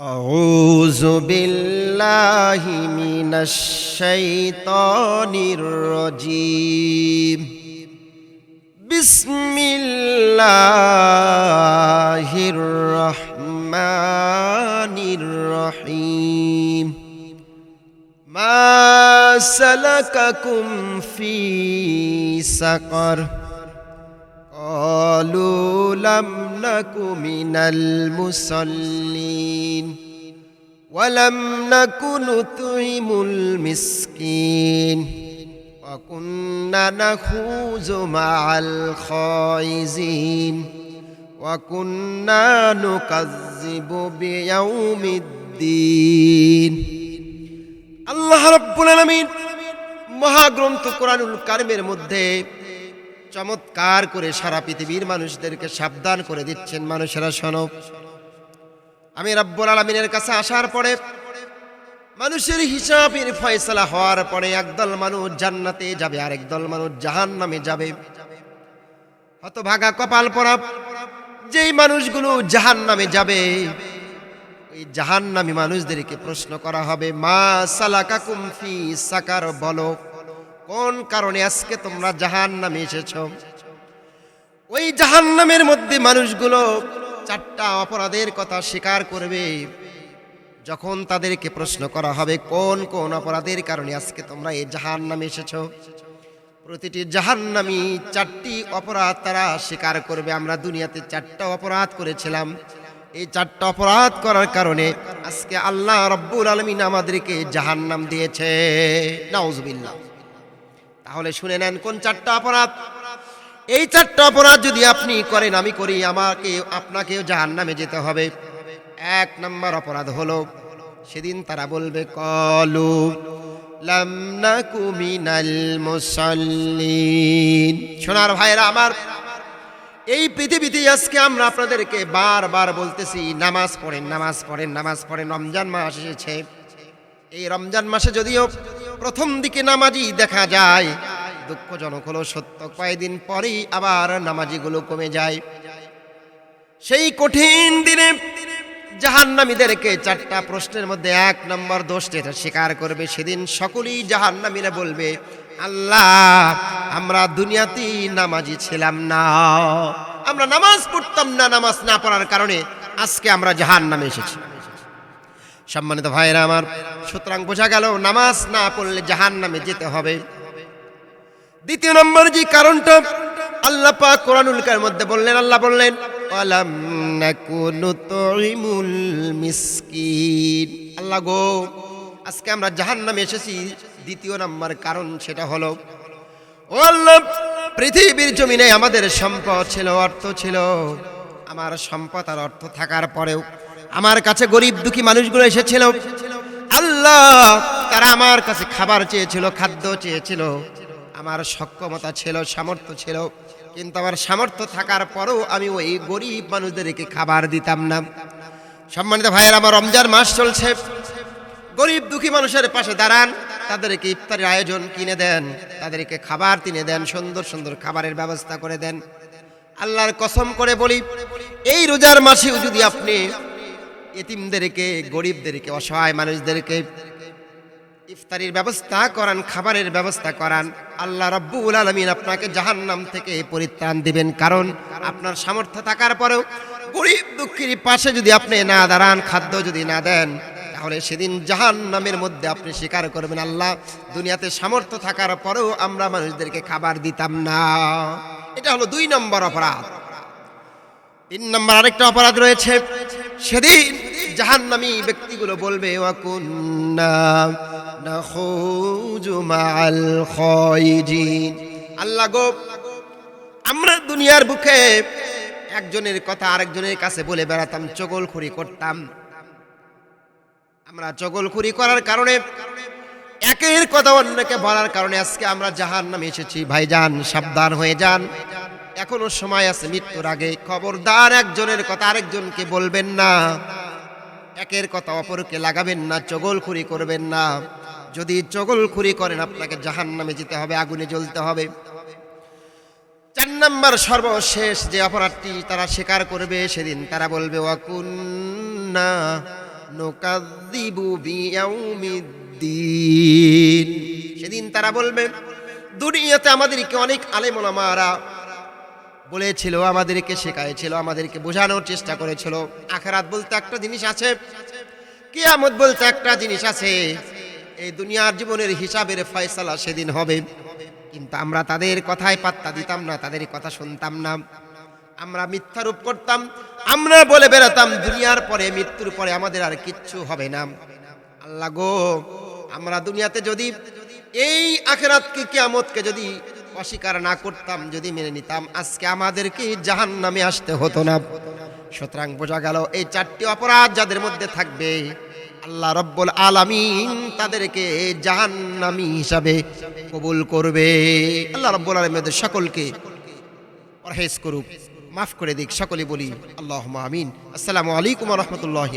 أعوذ بالله من الشيطان الرجيم بسم الله الرحمن الرحيم ما سلككم في سقر قالوا لم نك من المصلين ولم نك نطعم المسكين وكنا نخوض مع الخائزين وكنا نكذب بيوم الدين আল্লাহ রব্বুল আলামিন মহাগ্রন্থ কোরআনুল কারিমের মধ্যে চমৎকার করে সারা পৃথিবীর মানুষদেরকে সাবধান করে দিচ্ছেন মানুষেরা, শোনো। আমি রব্বুল আলমিনের কাছে আসার পরে, মানুষের হিসাবের ফয়সলা হওয়ার পরে একদল মানুষ জান্নাতে যাবে আর একদল মানুষ জাহান নামে যাবে। হতভাগা কপাল পরা যেই মানুষগুলো জাহান নামে যাবে, ওই জাহান নামী মানুষদেরকে প্রশ্ন করা হবে, মা সালাকা কুমফি সাকার, বলো। কোন কারণে আজকে তোমরা জাহান নামে এসেছ? ওই জাহান নামের মধ্যে মানুষগুলো চারটা অপরাধের কথা স্বীকার করবে। যখন তাদেরকে প্রশ্ন করা হবে, কোন কোন অপরাধের কারণে আজকে তোমরা এই জাহান নামে এসেছ? প্রতিটি জাহান্নামী চারটি অপরাধ তারা স্বীকার করবে। আমরা দুনিয়াতে চারটা অপরাধ করেছিলাম। এই চারটা অপরাধ করার কারণে আজকে আল্লাহ রব্বুল আলমিন আমাদেরকে জাহান্নাম দিয়েছে। নাউজবিল্লাহ। তাহলে শুনে নেন কোন চারটা অপরাধ? এই চারটা অপরাধ যদি আপনি করেন, আমি করি, আমাকে, আপনাকেও জাহান নামে যেতে হবে। এক নম্বর অপরাধ হলো, সেদিন তারা বলবে, কলু সোনার ভাইরা আমার, এই পৃথিবীতে আজকে আমরা আপনাদেরকে বারবার বলতেছি, নামাজ পড়েন নামাজ পড়েন নামাজ পড়েন, রমজান মাস এসেছে। এই রমজান মাসে যদিও প্রথম দিকে নামাজি দেখা যায়। দুঃখজনক হলো সত্য, কয়েকদিন পরেই আবার নামাজিগুলো কমে যায়। সেই কঠিন দিনে জাহান্নামীদেরকে চারটা প্রশ্নের মধ্যে এক নম্বর দোষ যেটা স্বীকার করবে সেদিন সকলেই জাহান্নামীরা বলবে, আল্লাহ, আমরা দুনিয়াতেই নামাজি ছিলাম না। আমরা নামাজ পড়তাম না নামাজ না পড়ার কারণে আজকে আমরা জাহান্নামে এসেছি। সম্মানিত ভাইরা আমার, সুতরাং বোঝা গেল নামাজ না পড়লে জাহান নামে যেতে হবে। দ্বিতীয় নম্বর যে কারণটা আল্লাহ পাক কোরআনুল কার মধ্যে বললেন, আল্লাহ বললেন, আলাম নাকুনু তুইমুল মিসকিন। আল্লাহ গো, আজকে আমরা জাহান নামে এসেছি। দ্বিতীয় নম্বর কারণ সেটা হলো, ও আল্লাহ, পৃথিবীর জমিনে আমাদের সম্পদ ছিল, অর্থ ছিল। আমার সম্পদ আর অর্থ থাকার পরেও আমার কাছে গরিব দুঃখী মানুষগুলো এসেছিল। আল্লাহ তারা আমার কাছে খাবার চেয়েছিল, খাদ্য চেয়েছিল। আমার সক্ষমতা ছিল, সামর্থ্য ছিল। কিন্তু আমার সামর্থ্য থাকার পরেও আমি ওই গরিব মানুষদেরকে খাবার দিতাম না। সম্মানিত ভাইয়ের, আমার রমজান মাস চলছে। গরিব দুঃখী মানুষের পাশে দাঁড়ান। তাদেরকে ইফতারের আয়োজন কিনে দেন। তাদেরকে খাবার কিনে দেন। সুন্দর সুন্দর খাবারের ব্যবস্থা করে দেন। আল্লাহর কসম করে বলি, এই রোজার মাসেও যদি আপনি এতিমদেরকে গরিবদেরকে, অসহায় মানুষদেরকে ইফতারির ব্যবস্থা করান, খাবারের ব্যবস্থা করান। আল্লাহ রব্বুল আলমিন আপনাকে জাহান্নাম থেকে পরিত্রাণ দিবেন। কারণ আপনার সামর্থ্য থাকার পরেও গরিব দুঃখীর পাশে যদি আপনি না দাঁড়ান, খাদ্য যদি না দেন, তাহলে সেদিন জাহান নামের মধ্যে আপনি স্বীকার করবেন আল্লাহ। দুনিয়াতে সামর্থ্য থাকার পরেও আমরা মানুষদেরকে খাবার দিতাম না। এটা হলো দুই নম্বর অপরাধ। তিন নম্বর আরেকটা অপরাধ রয়েছে। সেদিন জাহান্নামী ব্যক্তিগুলো বলবে আল্লাহ গো, আমরা দুনিয়ার বুকে একজনের কথা আরেকজনের কাছে বলে বেড়াতাম চগলখুরি করতাম। আমরা চগলখুরি করার কারণে, একের কথা অন্যকে বলার কারণে আজকে আমরা জাহান নামে এসেছি। ভাইজান, সাবধান হয়ে যান। এখনও সময় আছে মৃত্যুর আগে। খবরদার একজনের কথা আরেকজনকে বলবেন না। একের কথা অপরকে লাগাবেন না, চগলখুরি করবেন না। যদি চগলখুরি করেন, আপনাকে জাহান নামে যেতে হবে, আগুনে জ্বলতে হবে। চার নম্বর সর্বশেষ যে অপরাধটি তারা স্বীকার করবে সেদিন তারা বলবে সেদিন তারা বলবে, দুনিয়াতে আমাদেরকে অনেক আলেম ওলামারা বলেছিল, আমাদেরকে শেখাইছিল, আমাদেরকে বোঝানোর চেষ্টা করেছিল। আখেরাত বলতে একটা জিনিস আছে, কিয়ামত বলতে একটা জিনিস আছে, এই দুনিয়ার জীবনের হিসাবের ফয়সালা সেদিন হবে। কিন্তু আমরা তাদের কথায় পাত্তা দিতাম না, তাদের কথা শুনতাম না। আমরা মিথ্যারূপ করতাম, আমরা বলে বেড়াতাম, দুনিয়ার পরে, মৃত্যুর পরে আমাদের আর কিচ্ছু হবে না। আল্লাহ গো, আমরা দুনিয়াতে যদি এই আখেরাতকে, কিয়ামতকে যদি অস্বীকার না করতাম, যদি মেনে নিতাম, আজকে আমাদেরকে জাহান নামে আসতে হতো না। সুতরাং বোঝা গেল, এই চারটি অপরাধ যাদের মধ্যে থাকবে, আল্লাহ রব্বুল আলামিন তাদেরকে জাহান্নামী হিসাবে কবুল করবে। আল্লাহ রব্বুল আলমীদের সকলকে পরহেজ করুক, মাফ করে দিক সকলে বলি আল্লাহ আমিন। আসসালামু আলাইকুম রহমতুল্লাহ